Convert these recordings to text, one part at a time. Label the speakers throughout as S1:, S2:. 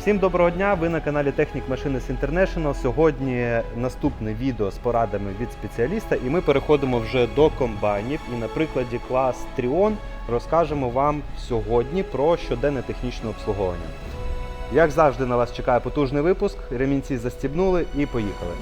S1: Всім доброго дня! Ви на каналі Technic Machines International. Сьогодні наступне відео з порадами від спеціаліста, і ми переходимо вже до комбайнів. І на прикладі клас Тріон розкажемо вам сьогодні про щоденне технічне обслуговування. Як завжди, на вас чекає потужний випуск. Ремінці застібнули і поїхали.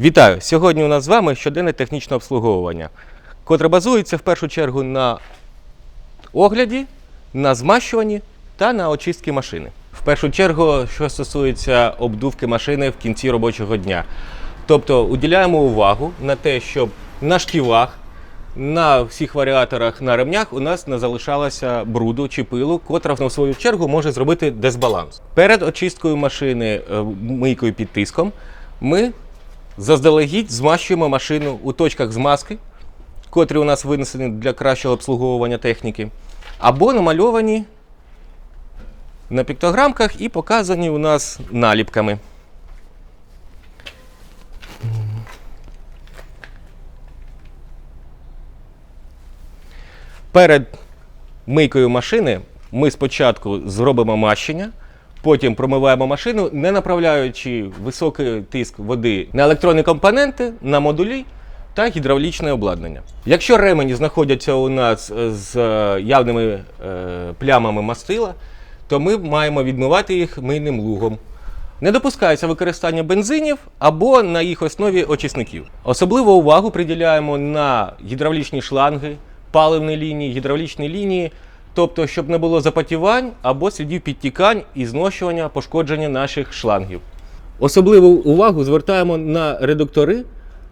S2: Вітаю! Сьогодні у нас з вами щоденне технічне обслуговування, котре базується в першу чергу на огляді, на змащуванні та на очистці машини. В першу чергу, що стосується обдувки машини в кінці робочого дня. Тобто уділяємо увагу на те, щоб на шківах, на всіх варіаторах, на ремнях у нас не залишалося бруду чи пилу, котра в свою чергу може зробити дисбаланс. Перед очисткою машини е, мийкою під тиском ми Заздалегідь змащуємо машину у точках змазки, котрі у нас винесені для кращого обслуговування техніки, або намальовані на піктограмках і показані у нас наліпками. Перед мийкою машини ми спочатку зробимо мащення, потім промиваємо машину, не направляючи високий тиск води на електронні компоненти, на модулі та гідравлічне обладнання. Якщо ремені знаходяться у нас з е, явними е, плямами мастила, то ми маємо відмивати їх мийним лугом. Не допускається використання бензинів або на їх основі очисників. Особливу увагу приділяємо на гідравлічні шланги, паливні лінії, гідравлічні лінії, тобто, щоб не було запотівань або слідів підтікань і зношування, пошкодження наших шлангів. Особливу увагу звертаємо на редуктори,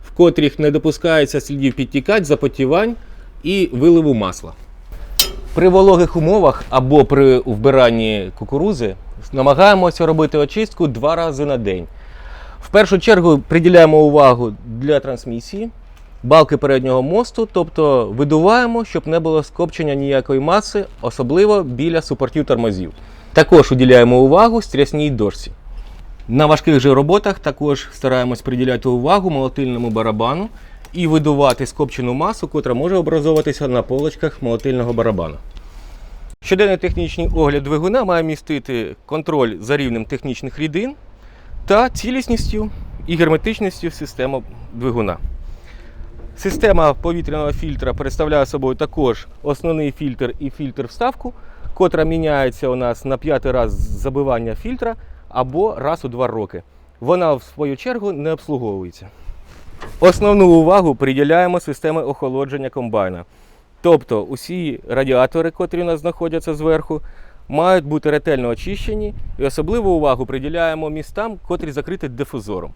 S2: в котрих не допускається слідів підтікань, запотівань і виливу масла. При вологих умовах або при вбиранні кукурузи намагаємося робити очистку два рази на день. В першу чергу приділяємо увагу для трансмісії, балки переднього мосту, тобто видуваємо, щоб не було скопчення ніякої маси, особливо біля супортів тормозів. Також уділяємо увагу стрясній дошці. На важких же роботах також стараємось приділяти увагу молотильному барабану і видувати скопчену масу, котра може образовуватися на полочках молотильного барабану. Щоденний технічний огляд двигуна має містити контроль за рівнем технічних рідин та цілісністю і герметичністю системи двигуна. Система повітряного фільтра представляє собою також основний фільтр і фільтр вставку, котра міняється у нас на п'ятий раз забивання фільтра або раз у два роки. Вона, в свою чергу, не обслуговується. Основну увагу приділяємо системі охолодження комбайна. Тобто усі радіатори, котрі у нас знаходяться зверху, мають бути ретельно очищені і особливу увагу приділяємо містам, котрі закриті дифузором.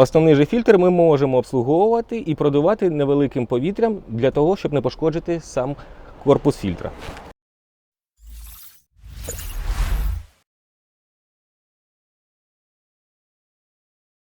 S2: Основний же фільтр ми можемо обслуговувати і продувати невеликим повітрям для того, щоб не пошкоджити сам корпус фільтра.